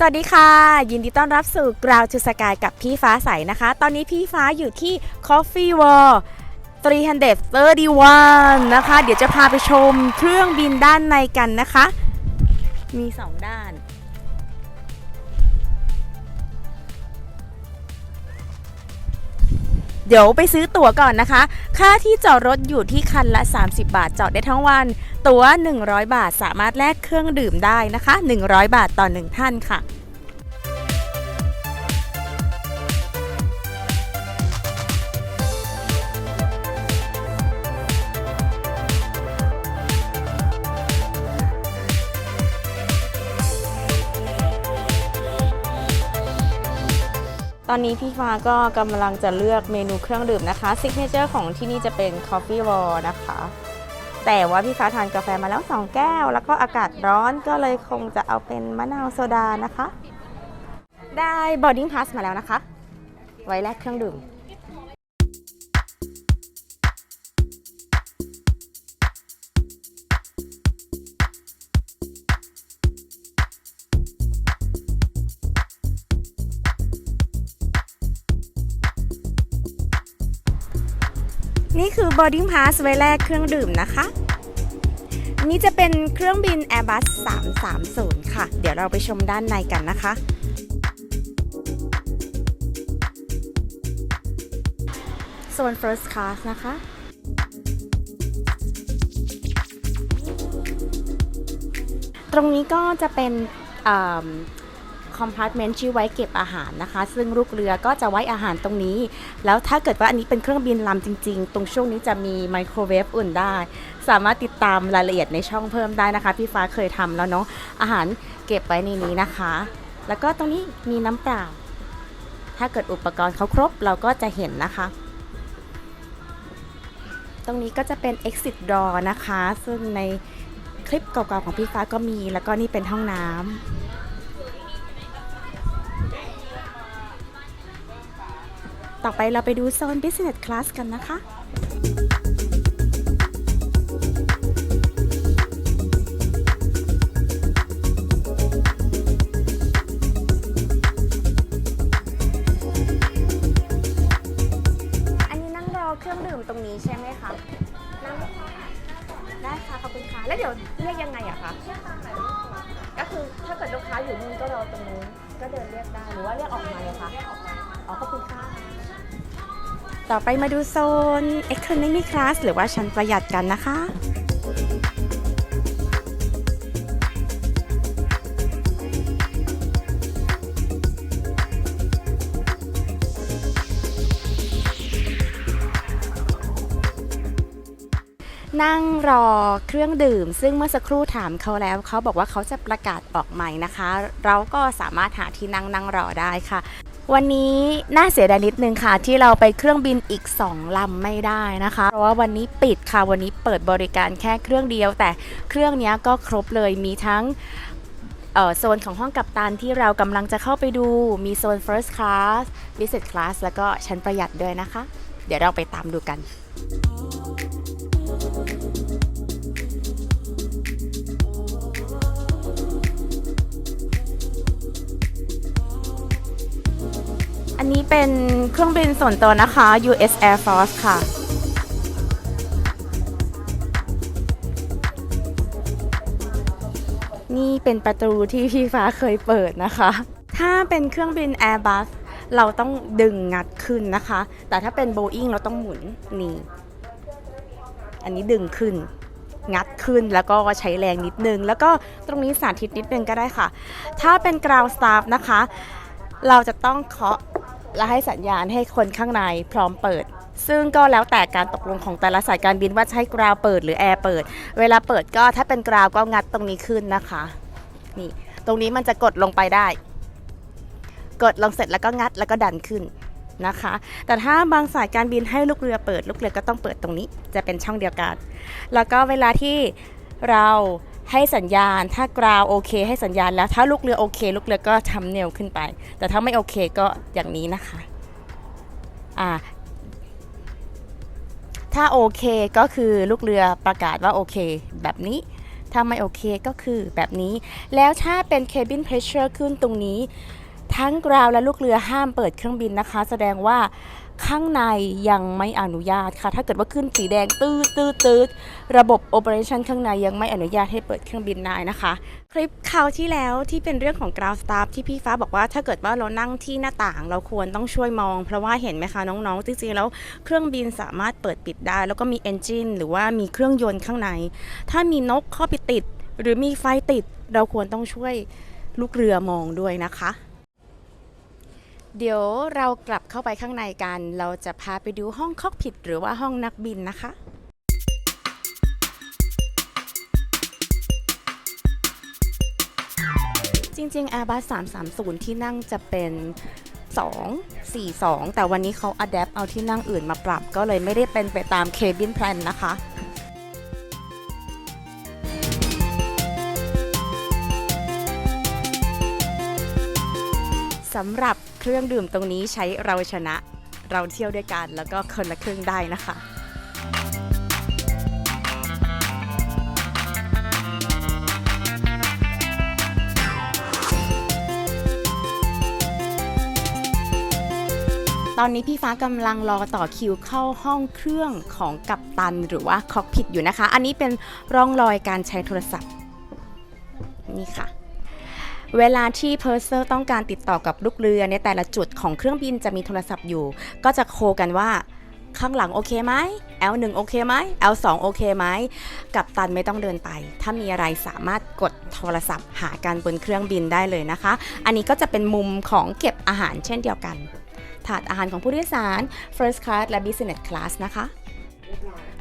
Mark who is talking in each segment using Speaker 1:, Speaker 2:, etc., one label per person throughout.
Speaker 1: สวัสดีค่ะ ยินดีต้อนรับสู่กราวชูสกายกับพี่ฟ้าใสนะคะ ตอนนี้พี่ฟ้าอยู่ที่ Coffee Wall 331 นะคะ เดี๋ยวจะพาไปชมเครื่องบินด้านในกันนะคะ มี 2 ด้าน เดี๋ยวไปซื้อตั๋วก่อนนะคะ ค่าที่จอดรถอยู่ที่คันละ 30 บาทจอดได้ทั้งวัน ตั๋ว 100 บาทสามารถแลกเครื่องดื่มได้นะคะ 100 บาทต่อ 1 ท่านค่ะ อนนี้พี่ฟ้าก็กำลังจะเลือกเมนูเครื่องดื่มนะคะซิกเนเจอร์ของที่นี่จะเป็น Coffee w a l นะคะ แต่ว่าพี่ฟ้าทานกาแฟมาแล้ว 2 แก้ว แล้วก็อากาศร้อนก็เลยคงจะเอาเป็นมะนาวโซดานะคะ ได้บอดดิ้งพาสมาแล้วนะคะ ไว้แลกเครื่องดื่ม นี่คือ boarding pass ไว้แลกเครื่องดื่มนะคะ นี้จะเป็นเครื่องบิน Airbus 330 ค่ะ เดี๋ยวเราไปชมด้านในกันนะคะ โซน first class นะคะตรงนี้ก็จะเป็น คอมพาร์ตเมนต์ที่ไว้เก็บอาหารนะคะ ซึ่งลูกเรือก็จะไว้อาหารตรงนี้ แล้วถ้าเกิดว่าอันนี้เป็นเครื่องบินลำจริง ๆ ตรงช่วงนี้จะมีไมโครเวฟอุ่นได้ สามารถติดตามรายละเอียดในช่องเพิ่มได้นะคะ พี่ฟ้าเคยทำแล้วเนาะอาหารเก็บไว้ในนี้นะคะ แล้วก็ตรงนี้มีน้ำเปล่า ถ้าเกิดอุปกรณ์เขาครบเราก็จะเห็นนะคะตรงนี้ก็จะเป็น exit door นะคะ ซึ่งในคลิปเก่าๆของพี่ฟ้าก็มี แล้วก็นี่เป็นห้องน้ำ ต่อไปเราไปดูโซน Business Class กันนะคะ อไปมาดูโซน Economy Class หรือว่าชั้นประหยัดกันนะคะนั่งรอเครื่องดื่ม ซึ่งเมื่อสักครู่ถามเขาแล้ว เขาบอกว่าเขาจะประกาศออกใหม่นะคะ เราก็สามารถหาที่นั่งนั่งรอได้ค่ะ วันนี้น่าเสียดายนิดนึงค่ะ ที่เราไปเครื่องบินอีก 2ลำไม่ได้นะคะ เพราะว่าวันนี้ปิดค่ะวันนี้เปิดบริการแค่เครื่องเดียว แต่เครื่องนี้ก็ครบเลยมีทั้งโซนของห้องกัปตันที่เรากำลังจะเข้าไปดูมีโซน first class business class แล้วก็ชั้นประหยัดด้วยนะคะ เดี๋ยวเราไปตามดูกันอั เป็นเครื่องบินส่วนตัวนะคะ US Air Force ค่ะ นี่เป็นประตูที่พี่ฟ้าเคยเปิดนะคะ ถ้าเป็นเครื่องบิน Airbus เราต้องดึงงัดขึ้นนะคะ แต่ถ้าเป็น Boeing เราต้องหมุนนี่ อันนี้ดึงขึ้น งัดขึ้นแล้วก็ใช้แรงนิดนึง แล้วก็ตรงนี้สาธิตนิดนึงก็ได้ค่ะ ถ้าเป็น ground staff นะคะ เราจะต้องเคาะ และให้สัญญาณให้คนข้างในพร้อมเปิด ซึ่งก็แล้วแต่การตกลงของแต่ละสายการบินว่าจะให้กราวเปิดหรือแอร์เปิด เวลาเปิดก็ถ้าเป็นกราวก็งัดตรงนี้ขึ้นนะคะ นี่ ตรงนี้มันจะกดลงไปได้ กดลงเสร็จแล้วก็งัดแล้วก็ดันขึ้นนะคะ แต่ถ้าบางสายการบินให้ลูกเรือเปิด ลูกเรือก็ต้องเปิดตรงนี้ จะเป็นช่องเดียวกัน แล้วก็เวลาที่เรา ให้สัญญาณ ถ้ากราวโอเค ให้สัญญาณแล้วถ้าลูกเรือโอเค ลูกเรือก็ทำเนวขึ้นไป แต่ถ้าไม่โอเคก็อย่างนี้นะคะอ่าถ้าโอเคก็คือลูกเรือประกาศว่าโอเค แบบนี้ถ้าไม่โอเคก็คือแบบนี้ แล้วถ้าเป็น cabin pressure ขึ้นตรงนี้ ทั้งกราวและลูกเรือห้ามเปิดเครื่องบินนะคะ แสดงว่า ข้างในยังไม่อนุญาตค่ะ ถ้าเกิดว่าขึ้นสีแดงตืดตืดตืดระบบ operation ข้างในยังไม่อนุญาตให้เปิดเครื่องบินได้นะคะ คลิปคราวที่แล้วที่เป็นเรื่องของ ground staff ที่พี่ฟ้าบอกว่าถ้าเกิดว่าเรานั่งที่หน้าต่างเราควรต้องช่วยมอง เพราะว่าเห็นไหมคะน้องๆจริงๆแล้วเครื่องบินสามารถเปิดปิดได้ แล้วก็มี engine หรือว่ามีเครื่องยนต์ข้างใน ถ้ามีนกเข้าไปติด หรือมีไฟติด เราควรต้องช่วยลูกเรือมองด้วยนะคะ เดี๋ยวเรากลับเข้าไปข้างในกัน เราจะพาไปดูห้องคอกผิดหรือว่าห้องนักบินนะคะ จริงๆ Airbus 330 ที่นั่งจะเป็น 2 4 2 แต่วันนี้เขา adapt เอาที่นั่งอื่นมาปรับ ก็เลยไม่ได้เป็นไปตาม cabin plan นะคะสำหรับ เครื่องดื่มตรงนี้ใช้เราชนะ เราเที่ยวด้วยกันแล้วก็คนละครึ่งได้นะคะตอนนี้พี่ฟ้ากำลังรอต่อคิวเข้าห้องเครื่องของกัปตันหรือว่าคอกพิทอยู่นะคะ อันนี้เป็นร่องรอยการใช้โทรศัพท์ นี่ค่ะ เวลาที่เพอร์เซอร์ต้องการติดต่อกับลูกเรือในแต่ละจุดของเครื่องบินจะมีโทรศัพท์อยู่ ก็จะโคกันว่าข้างหลังโอเคไหม L1 โอเคไหม L2 โอเคไหม กับตันไม่ต้องเดินไป ถ้ามีอะไรสามารถกดโทรศัพท์หากันบนเครื่องบินได้เลยนะคะ อันนี้ก็จะเป็นมุมของเก็บอาหารเช่นเดียวกัน ถาดอาหารของผู้โดยสาร First Class และ Business Class นะคะ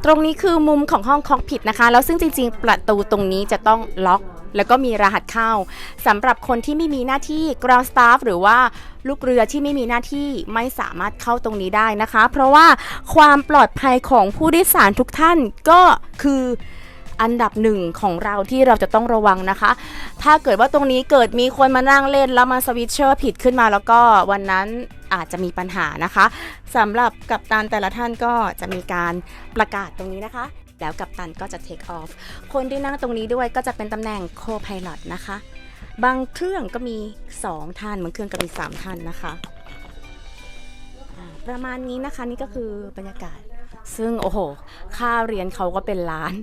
Speaker 1: ตรงนี้คือมุมของห้องคอกผิดนะคะ แล้วซึ่งจริงๆ ประตูตรงนี้จะต้องล็อก แล้วก็มีรหัสเข้าสำหรับคนที่ไม่มีหน้าที่ ground staff หรือว่าลูกเรือที่ไม่มีหน้าที่ไม่สามารถเข้าตรงนี้ได้นะคะ เพราะว่าความปลอดภัยของผู้โดยสารทุกท่านก็คืออันดับหนึ่งของเราที่เราจะต้องระวังนะคะ ถ้าเกิดว่าตรงนี้เกิดมีคนมานั่งเล่นแล้วมาสวิตช์เชอร์ผิดขึ้นมาแล้วก็วันนั้นอาจจะมีปัญหานะคะสำหรับกัปตันแต่ละท่านก็จะมีการประกาศตรงนี้นะคะ แล้วกัปตันก็จะ take off คนที่นั่งตรงนี้ด้วยก็จะเป็นตำแหน่ง co-pilot นะคะ บางเครื่องก็มี 2 ท่านบางเครื่องก็มี 3 ท่านนะคะประมาณนี้นะคะนี่ก็คือบรรยากาศ ซึ่งโอ้โห ค่าเรียนเขาก็เป็นล้าน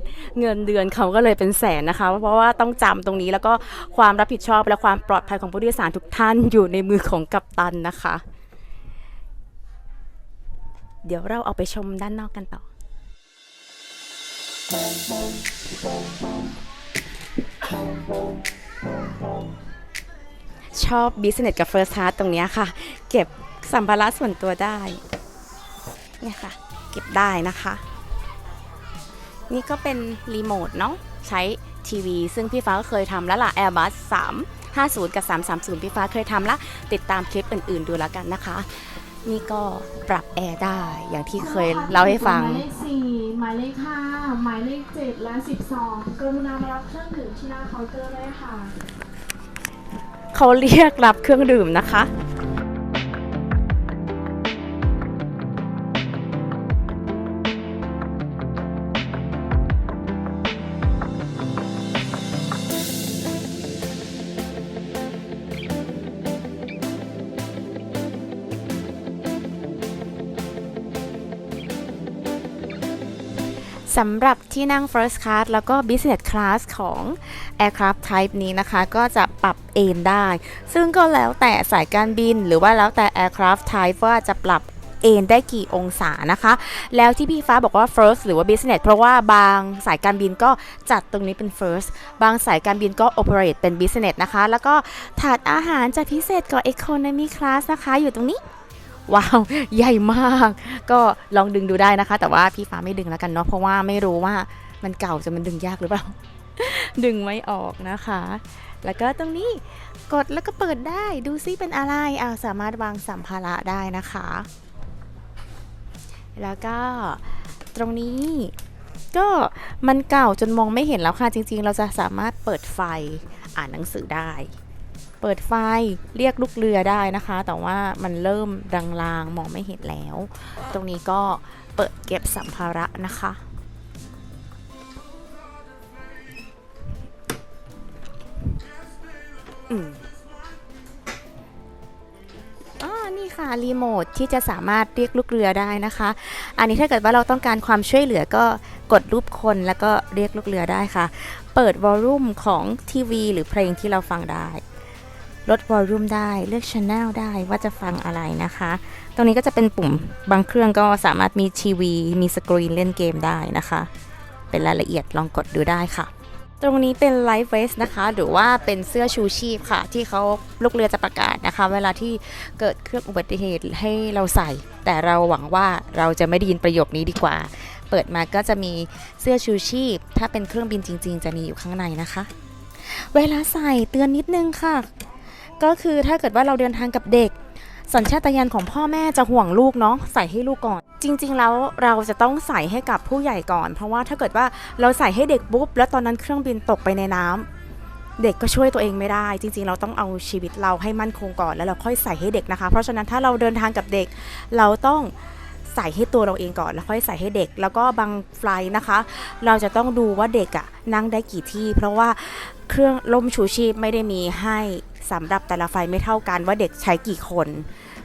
Speaker 1: เงินเดือนเขาก็เลยเป็นแสนนะคะ เพราะว่าต้องจำตรงนี้แล้วก็ความรับผิดชอบและความปลอดภัยของผู้โดยสารทุกท่านอยู่ในมือของกัปตันนะคะ เดี๋ยวเราเอาไปชมด้านนอกกันต่อ ชอบ Business กับ First Class ตรงนี้ค่ะ เก็บสัมภาระส่วนตัวได้ เนี่ยค่ะ เก็บได้นะคะ นี่ก็เป็นรีโมทเนาะใช้ทีวี ซึ่งพี่ฟ้าก็เคยทำแล้วล่ะ Airbus 350 กับ 330 พี่ฟ้าเคยทำละ ติดตามคลิปอื่น ๆ ดูแล้วกันนะคะ นี่ก็ปรับแอร์ได้อย่างที่เคยเล่าให้ฟัง
Speaker 2: มายเลขหมายเลขห้าหมายเลขเจ็ดและสิบสองกรุณามารับเครื่องดื่มที่หน้าเคาน์เตอร์ได้ค่ะ
Speaker 1: เขาเรียกรับเครื่องดื่มนะคะ สำหรับที่นั่ง First Class แล้วก็ Business Class ของ Aircraft Type นี้นะคะ ก็จะปรับเอนได้ ซึ่งก็แล้วแต่สายการบินหรือว่าแล้วแต่ Aircraft Type ว่าจะปรับเอนได้กี่องศานะคะ แล้วที่พี่ฟ้าบอกว่า first หรือว่า business เพราะว่าบางสายการบินก็จัดตรงนี้เป็น first บางสายการบินก็ operate เป็น business นะคะ แล้วก็ถาดอาหารจะพิเศษกว่า economy class นะคะ อยู่ตรงนี้ ว้าว ใหญ่มาก ก็ลองดึงดูได้นะคะ แต่ว่าพี่ฟ้าไม่ดึงแล้วกันเนาะเพราะว่าไม่รู้ว่ามันเก่าจนมันดึงยากหรือเปล่า ดึงไม่ออกนะคะ แล้วก็ตรงนี้กดแล้วก็เปิดได้ดูซิเป็นอะไรอ่าสามารถวางสัมภาระได้นะคะ แล้วก็ตรงนี้ก็มันเก่าจนมองไม่เห็นแล้วค่ะจริง ๆ เราจะสามารถเปิดไฟอ่านหนังสือได้ เปิดไฟเรียกลูกเรือได้นะคะ แต่ว่ามันเริ่มรางๆมองไม่เห็นแล้ว ตรงนี้ก็เปิดเก็บสัมภาระนะคะอืมอ๋อนี่ค่ะรีโมทที่จะสามารถเรียกลูกเรือได้นะคะ อันนี้ถ้าเกิดว่าเราต้องการความช่วยเหลือก็กดรูปคนแล้วก็เรียกลูกเรือได้ค่ะ เปิดวอลลุ่มของทีวีหรือเพลงที่เราฟังได้ ลดวอลลุ่มได้เลือกช anel ได้ว่าจะฟังอะไรนะคะ ตรงนี้ก็จะเป็นปุ่มบางเครื่องก็สามารถมีทีวีมีสกรีนเล่นเกมได้นะคะ เป็นรายละเอียดลองกดดูได้ค่ะ ตรงนี้เป็นไลฟ์เวสนะคะ หรือว่าเป็นเสื้อชูชีพค่ะ ที่เขาลูกเรือจะประกาศนะคะ เวลาที่เกิดเครื่องอุบัติเหตุให้เราใส่ แต่เราหวังว่าเราจะไม่ได้ยินประโยคนี้ดีกว่า เปิดมาก็จะมีเสื้อชูชีพ ถ้าเป็นเครื่องบินจริง ๆ จะมีอยู่ข้างในนะคะ เวลาใส่เตือนนิดนึงค่ะ ก็คือถ้าเกิดว่าเราเดินทางกับเด็ก สัญชาตญาณของพ่อแม่จะห่วงลูกเนาะใส่ให้ลูกก่อน จริง ๆ แล้วเราจะต้องใส่ให้กับผู้ใหญ่ก่อน เพราะว่าถ้าเกิดว่าเราใส่ให้เด็กปุ๊บแล้วตอนนั้นเครื่องบินตกไปในน้ำเด็กก็ช่วยตัวเองไม่ได้ จริง ๆ เราต้องเอาชีวิตเราให้มั่นคงก่อนแล้วเราค่อยใส่ให้เด็กนะคะ เพราะฉะนั้นถ้าเราเดินทางกับเด็ก เราต้องใส่ให้ตัวเราเองก่อนแล้วค่อยใส่ให้เด็ก แล้วก็บางไฟล์นะคะ เราจะต้องดูว่าเด็กอะนั่งได้กี่ที่ เพราะว่าเครื่องล่มชูชีพไม่ได้มีให้ สำหรับแต่ละไฟไม่เท่ากันว่าเด็กใช้กี่คน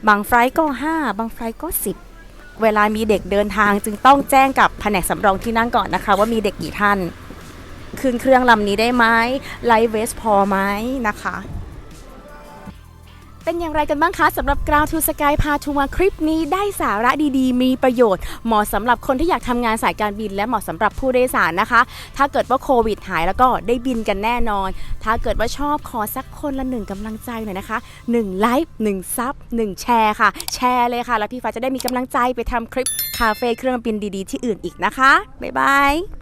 Speaker 1: บางไฟก็ 5 บางไฟก็ 10 เวลามีเด็กเดินทางจึงต้องแจ้งกับแผนกสำรองที่นั่งก่อนนะคะ ว่ามีเด็กกี่ท่านขึ้นเครื่องลำนี้ได้ไหมไลฟ์เวสพอไหมนะคะ เป็นอย่างไรกันบ้างคะสำหรับ Ground to Sky พาทัวร์คลิปนี้ได้สาระดีๆ มีประโยชน์ เหมาะสำหรับคนที่อยากทำงานสายการบิน และเหมาะสำหรับผู้โดยสารนะคะ ถ้าเกิดว่าโควิดหายแล้วก็ได้บินกันแน่นอน ถ้าเกิดว่าชอบขอสักคนละหนึ่งกำลังใจหน่อยนะคะ1ไลค์1ซับ1แชร์ค่ะ แชร์เลยค่ะ แล้วพี่ฟ้าจะได้มีกำลังใจไปทำคลิปคาเฟ่เครื่องบินดีๆ ที่อื่นอีกนะคะบ๊ายบาย